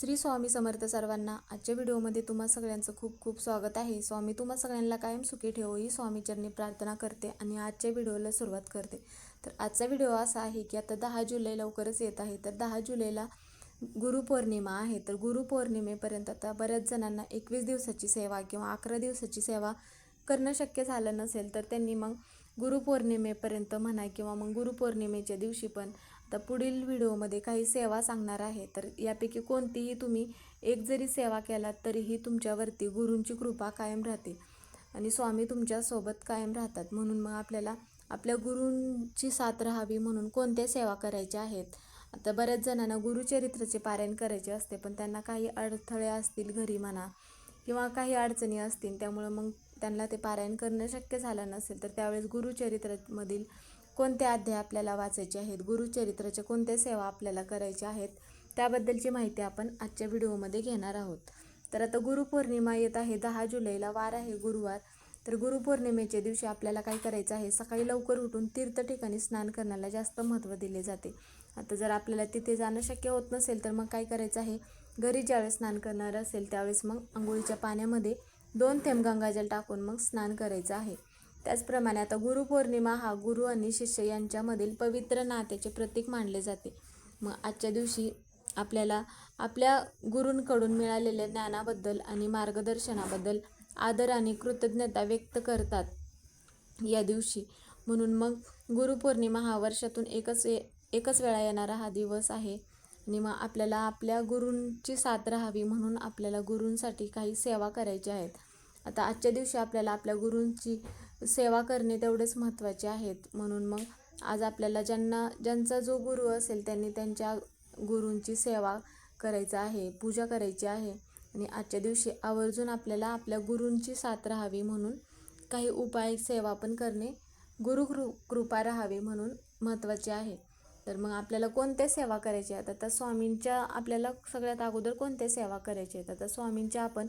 श्री स्वामी समर्थ सर्वांना आजच्या व्हिडिओमध्ये तुम्हा सगळ्यांचं खूप खूप स्वागत आहे. स्वामी तुम्हा सगळ्यांना कायम सुखी ठेवो ही स्वामीचरणी प्रार्थना करते आणि आजच्या व्हिडिओला सुरुवात करते. तर आजचा व्हिडिओ असा आहे की आता दहा जुलै लवकरच येत आहे. तर दहा जुलैला गुरुपौर्णिमा आहे. तर गुरुपौर्णिमेपर्यंत आता बऱ्याच जणांना एकवीस दिवसाची सेवा किंवा अकरा दिवसाची सेवा करणं शक्य झालं नसेल तर त्यांनी मग गुरुपौर्णिमेपर्यंत म्हणा किंवा मग गुरुपौर्णिमेच्या दिवशी पण आता पुढील व्हिडिओमध्ये काही सेवा सांगणार आहे. तर यापैकी कोणतीही तुम्ही एक जरी सेवा केलात तरीही तुमच्यावरती गुरूंची कृपा कायम राहते आणि स्वामी तुमच्यासोबत कायम राहतात. म्हणून मग आपल्याला आपल्या गुरूंची साथ राहावी म्हणून कोणत्या सेवा करायच्या आहेत? आता बऱ्याच जणांना गुरुचरित्राचे पारायण करायचे असते पण त्यांना काही अडथळे असतील घरी म्हणा किंवा काही अडचणी असतील त्यामुळं मग त्यांना ते पारायण करणं शक्य झालं नसेल तर त्यावेळेस गुरुचरित्रामधील कोणते अध्याय आपल्याला वाचायचे आहेत गुरुचरित्राच्या कोणत्या सेवा आपल्याला करायच्या आहेत त्याबद्दलची माहिती आपण आजच्या व्हिडिओमध्ये घेणार आहोत. तर आता गुरुपौर्णिमा येत आहे दहा जुलैला वार आहे गुरुवार. तर गुरुपौर्णिमेच्या दिवशी आपल्याला काय करायचं आहे सकाळी लवकर उठून तीर्थ ठिकाणी स्नान करण्याला जास्त महत्त्व दिले जाते. आता जर आपल्याला तिथे जाणं शक्य होत नसेल तर मग काय करायचं आहे? घरी ज्यावेळेस स्नान करणार असेल त्यावेळेस मग आंघोळीच्या पाण्यामध्ये दोन थेंब गंगाजल टाकून मग स्नान करायचं आहे. त्याचप्रमाणे आता गुरुपौर्णिमा हा गुरु आणि शिष्य यांच्यामधील पवित्र नात्याचे प्रतीक मानले जाते. मग आजच्या दिवशी आपल्याला आपल्या गुरूंकडून मिळालेल्या ज्ञानाबद्दल आणि मार्गदर्शनाबद्दल आदर आणि कृतज्ञता व्यक्त करतात या दिवशी. म्हणून मग गुरुपौर्णिमा हा वर्षातून एकच एकच वेळा येणारा हा दिवस आहे. आणि मग आपल्याला आपल्या गुरूंची साथ राहावी म्हणून आपल्याला गुरूंसाठी काही सेवा करायची आहेत. आता आजच्या दिवशी आपल्याला आपल्या गुरूंची सेवा करणे तेवढेच महत्त्वाचे आहेत. म्हणून मग आज आपल्याला ज्यांना ज्यांचा जो गुरु असेल त्यांनी त्यांच्या गुरूंची सेवा करायचं आहे पूजा करायची आहे. आणि आजच्या दिवशी आवर्जून आपल्याला आपल्या गुरूंची साथ राहावी म्हणून काही उपाय सेवा पण करणे गुरु कृ कृपा राहावी म्हणून महत्त्वाचे आहे. तर मग आपल्याला कोणत्या सेवा करायच्या आहेत? आता स्वामींच्या आपल्याला सगळ्यात अगोदर कोणत्या सेवा करायच्या आहेत? आता स्वामींच्या आपण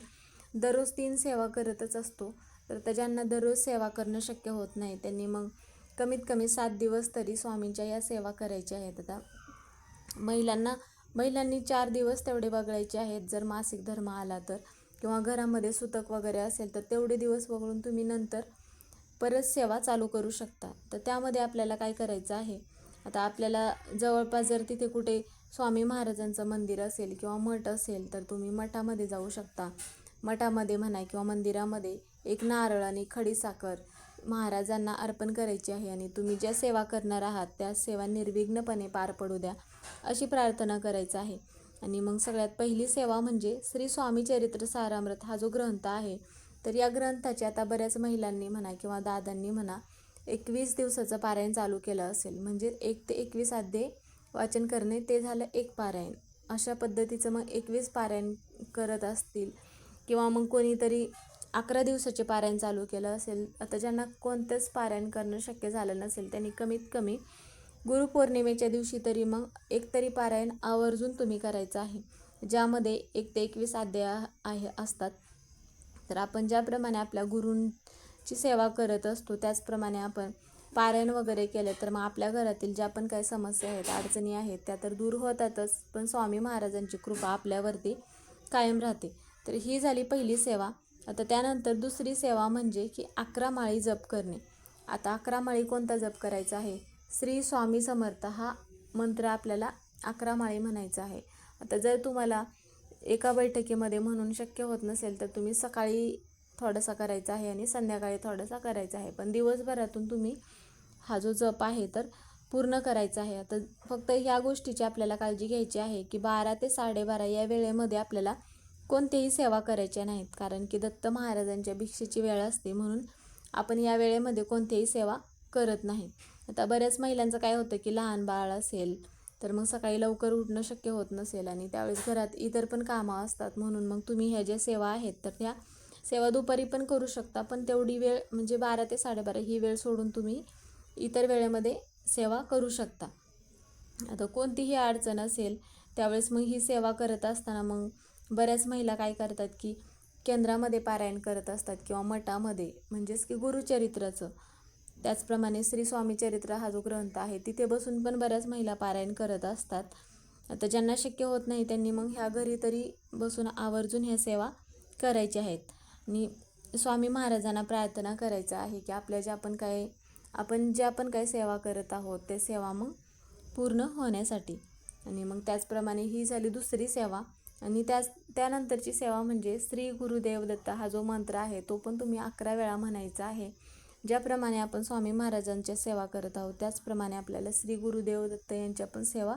दररोज तीन सेवा करतच असतो. तर तर ज्यांना दररोज सेवा करणं शक्य होत नाही त्यांनी मग कमीत कमी सात दिवस तरी स्वामींच्या या सेवा करायच्या आहेत. आता महिलांना महिलांनी चार दिवस तेवढे वगळायचे आहेत. जर मासिक धर्म आला तर किंवा घरामध्ये सुतक वगैरे असेल तर तेवढे दिवस वगळून तुम्ही नंतर परत सेवा चालू करू शकता. तर त्यामध्ये आपल्याला काय करायचं आहे? आता आपल्याला जवळपास जर तिथे कुठे स्वामी महाराजांचं मंदिर असेल किंवा मठ असेल तर तुम्ही मठामध्ये जाऊ शकता. मठामध्ये म्हणा किंवा मंदिरामध्ये एक नारळ आणि खडीसाखर महाराजांना अर्पण करायची आहे आणि तुम्ही ज्या सेवा करणार आहात त्या सेवा निर्विघ्नपणे पार पडू द्या अशी प्रार्थना करायचं आहे. आणि मग सगळ्यात पहिली सेवा म्हणजे श्री स्वामी चरित्र सारामृत हा जो ग्रंथ आहे तर या ग्रंथाची आता बऱ्याच महिलांनी म्हणा किंवा दादांनी म्हणा एकवीस दिवसाचं पारायण चालू केलं असेल. म्हणजे एक ते एकवीस आध्ये वाचन करणे ते झालं एक पारायण. अशा पद्धतीचं मग एकवीस पारायण करत असतील किंवा मग कोणीतरी अकरा दिवसाचे पारायण चालू केलं असेल आता ज्यांना कोणतंच पारायण करणं शक्य झालं नसेल त्यांनी कमीत कमी गुरुपौर्णिमेच्या दिवशी तरी मग एक तरी पारायण आवर्जून तुम्ही करायचं आहे ज्यामध्ये एक ते एकवीस अध्याय आहे असतात. तर आपण ज्याप्रमाणे आपल्या गुरूंची सेवा करत असतो त्याचप्रमाणे आपण पारायण वगैरे केलं तर मग आपल्या घरातील ज्या पण काही समस्या आहेत अडचणी आहेत त्या तर दूर होतातच पण स्वामी महाराजांची कृपा आपल्यावरती कायम राहते. तर ही झाली पहिली सेवा. आता त्यानंतर दुसरी सेवा म्हणजे की अकरा माळी जप करणे. आता अकरा माळी कोणता जप करायचा आहे? श्री स्वामी समर्थ हा मंत्र आपल्याला अकरा माळी म्हणायचा आहे. आता जर तुम्हाला एका बैठकीमध्ये म्हणून शक्य होत नसेल तर तुम्ही सकाळी थोडासा करायचा आहे आणि संध्याकाळी थोडासा करायचा आहे. पण दिवसभरातून तुम्ही हा जो जप आहे तर पूर्ण करायचा आहे. आता फक्त ह्या गोष्टीची आपल्याला काळजी घ्यायची आहे की बारा ते साडेबारा या वेळेमध्ये आपल्याला कोणत्याही सेवा करायच्या नाहीत कारण की दत्त महाराजांच्या भिक्षेची वेळ असते म्हणून आपण या वेळेमध्ये कोणतीही सेवा करत नाही. आता बऱ्याच महिलांचं काय होतं की लहान बाळ असेल तर मग सकाळी लवकर उठणं शक्य होत नसेल आणि त्यावेळेस घरात इतर पण कामं असतात म्हणून मग तुम्ही ह्या ज्या सेवा आहेत तर त्या सेवा दुपारी पण करू शकता पण तेवढी वेळ म्हणजे बारा ते साडेबारा ही वेळ सोडून तुम्ही इतर वेळेमध्ये सेवा करू शकता. आता कोणतीही अडचण असेल त्यावेळेस मग ही सेवा करत असताना मग बऱ्याच महिला काय करतात की केंद्रामध्ये पारायण करत असतात किंवा मठामध्ये म्हणजेच की गुरुचरित्राचं. त्याचप्रमाणे श्री स्वामी चरित्र हा जो ग्रंथ आहे तिथे बसून पण बऱ्याच महिला पारायण करत असतात. आता ज्यांना शक्य होत नाही त्यांनी मग ह्या घरी तरी बसून आवर्जून ह्या सेवा करायच्या आहेत. आणि स्वामी महाराजांना प्रार्थना करायचं आहे की आपल्या ज्या आपण काय आपण ज्या आपण काय सेवा करत आहोत ते सेवा मग पूर्ण होण्यासाठी. आणि मग त्याचप्रमाणे ही झाली दुसरी सेवा आणि त्याच त्यानंतरची सेवा म्हणजे श्री गुरुदेव दत्त हा जो मंत्र आहे तो पण तुम्ही अकरा वेळा म्हणायचा आहे. ज्याप्रमाणे आपण स्वामी महाराजांच्या सेवा करत आहोत त्याचप्रमाणे आपल्याला श्री गुरुदेव दत्त यांच्या पण सेवा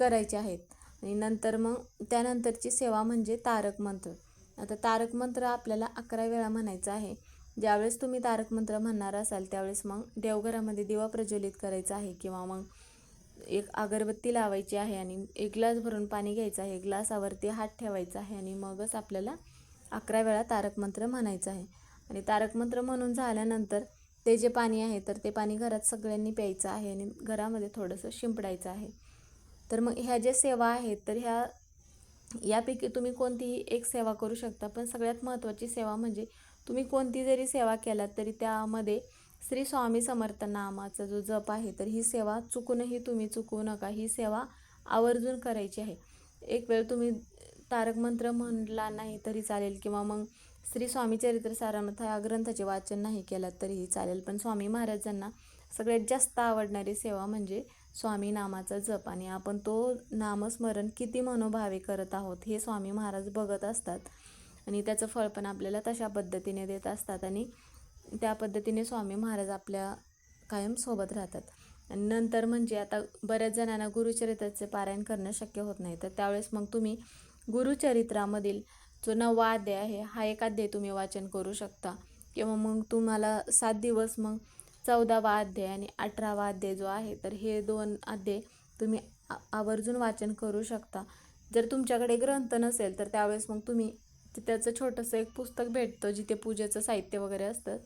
करायच्या आहेत. आणि नंतर मग त्यानंतरची सेवा म्हणजे तारक मंत्र. आता तारक मंत्र आपल्याला अकरा वेळा म्हणायचा आहे. ज्यावेळेस तुम्ही तारक मंत्र म्हणणार असाल त्यावेळेस मग देवघरामध्ये दिवा प्रज्वलित करायचा आहे किंवा मग एक अगरबत्ती लावायची आहे आणि एक ग्लास भरून पाणी घ्यायचं आहे. ग्लासावरती हात ठेवायचा आहे आणि मगच आपल्याला अकरा वेळा तारक मंत्र म्हणायचं आहे. आणि तारक मंत्र म्हणून झाल्यानंतर ते जे पाणी आहे तर ते पाणी घरात सगळ्यांनी प्यायचं आहे आणि घरामध्ये थोडंसं शिंपडायचं आहे. तर मग ह्या ज्या सेवा आहेत तर ह्या यापैकी तुम्ही कोणतीही एक सेवा करू शकता. पण सगळ्यात महत्त्वाची सेवा म्हणजे तुम्ही कोणती जरी सेवा केलात तरी त्यामध्ये श्री स्वामी समर्थ नामाचा जो जप आहे तर ही सेवा चुकूनही तुम्ही चुकवू नका. ही सेवा आवर्जून करायची आहे. एक वेळ तुम्ही तारक मंत्र म्हणला नाही तरी चालेल किंवा मग श्री स्वामी चरित्र सारामर्थ या ग्रंथाचे वाचन नाही केलं तरीही चालेल. पण स्वामी महाराजांना सगळ्यात जास्त आवडणारी सेवा म्हणजे स्वामी नामाचा जप. आणि आपण तो नामस्मरण किती मनोभावे करत आहोत हे स्वामी महाराज बघत असतात. आणि त्याचं फळ पण आपल्याला तशा पद्धतीने देत असतात. आणि त्या पद्धतीने स्वामी महाराज आपल्या कायम सोबत राहतात. आणि नंतर म्हणजे आता बऱ्याच जणांना गुरुचरित्राचे पारायण करणं शक्य होत नाही. तर त्यावेळेस मग तुम्ही गुरुचरित्रामधील जो नवा अध्याय आहे हा एक अध्याय तुम्ही वाचन करू शकता. किंवा मग तुम्हाला सात दिवस मग चौदावा अध्याय आणि अठरावा अध्याय जो आहे तर हे दोन अध्याय तुम्ही आवर्जून वाचन करू शकता. जर तुमच्याकडे ग्रंथ नसेल तर त्यावेळेस मग तुम्ही त्याचं छोटंसं एक पुस्तक भेटतं जिथे पूजेचं साहित्य वगैरे असतं.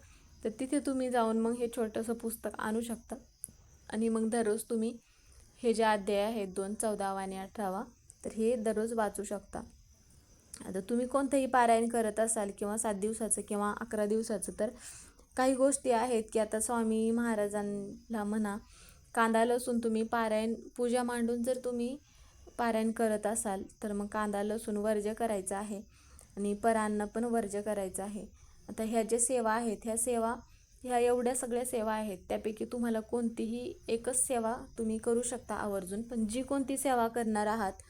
तर तिथे तुम्ही जाऊन मग हे छोटंसं पुस्तक आणू शकता. आणि मग दररोज तुम्ही हे जे अध्याय आहेत दोन चौदावा आणि अठरावा तर हे दररोज वाचू शकता. आता तुम्ही कोणतंही पारायण करत असाल किंवा सात दिवसाचं किंवा अकरा दिवसाचं तर काही गोष्टी आहेत की आता स्वामी महाराजांना म्हणा कांदा लसूण तुम्ही पारायण पूजा मांडून जर तुम्ही पारायण करत असाल तर मग कांदा लसूण वर्ज्य करायचं आहे. आणि परान्न पण वर्ज्य करायचं आहे. आता ह्या ज्या सेवा आहेत ह्या सेवा ह्या एवढ्या सगळ्या सेवा आहेत त्यापैकी तुम्हाला कोणतीही एकच सेवा तुम्ही करू शकता आवर्जून. पण जी कोणती सेवा करणार आहात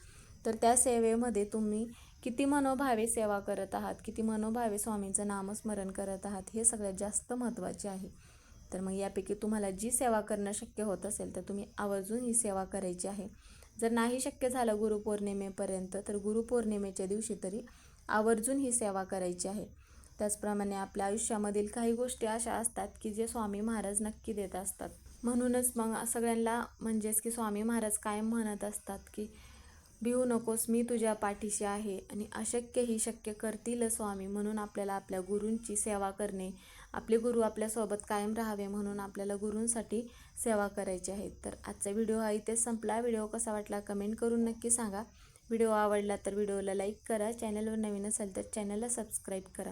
तर त्या सेवेमध्ये तुम्ही किती मनोभावे सेवा करत आहात किती मनोभावे स्वामींचं नामस्मरण करत आहात हे सगळ्यात जास्त महत्त्वाचे आहे. तर मग यापैकी तुम्हाला जी सेवा करणं शक्य होत असेल तर तुम्ही आवर्जून ही सेवा करायची आहे. जर नाही शक्य झालं गुरुपौर्णिमेपर्यंत तर गुरुपौर्णिमेच्या दिवशी तरी आवर्जून ही सेवा करायची आहे. त्याचप्रमाणे आपल्या आयुष्यामधील काही गोष्टी अशा असतात की जे स्वामी महाराज नक्की देत असतात. म्हणूनच मग सगळ्यांना म्हणजेच की स्वामी महाराज कायम म्हणत असतात की भिवू नकोस मी तुझ्या पाठीशी आहे आणि अशक्य ही शक्य करतील स्वामी म्हणून आपल्याला आपल्या गुरूंची सेवा करणे आपले गुरु आपल्यासोबत कायम राहावे म्हणून आपल्याला गुरूंसाठी सेवा करायची आहे. तर आजचा व्हिडिओ हा इथेच संपला. व्हिडिओ कसा वाटला कमेंट करून नक्की सांगा. व्हिडिओ आवडला तर व्हिडिओला लाईक करा. चॅनलवर नवीन असेल तर चॅनलला सबस्क्राईब करा.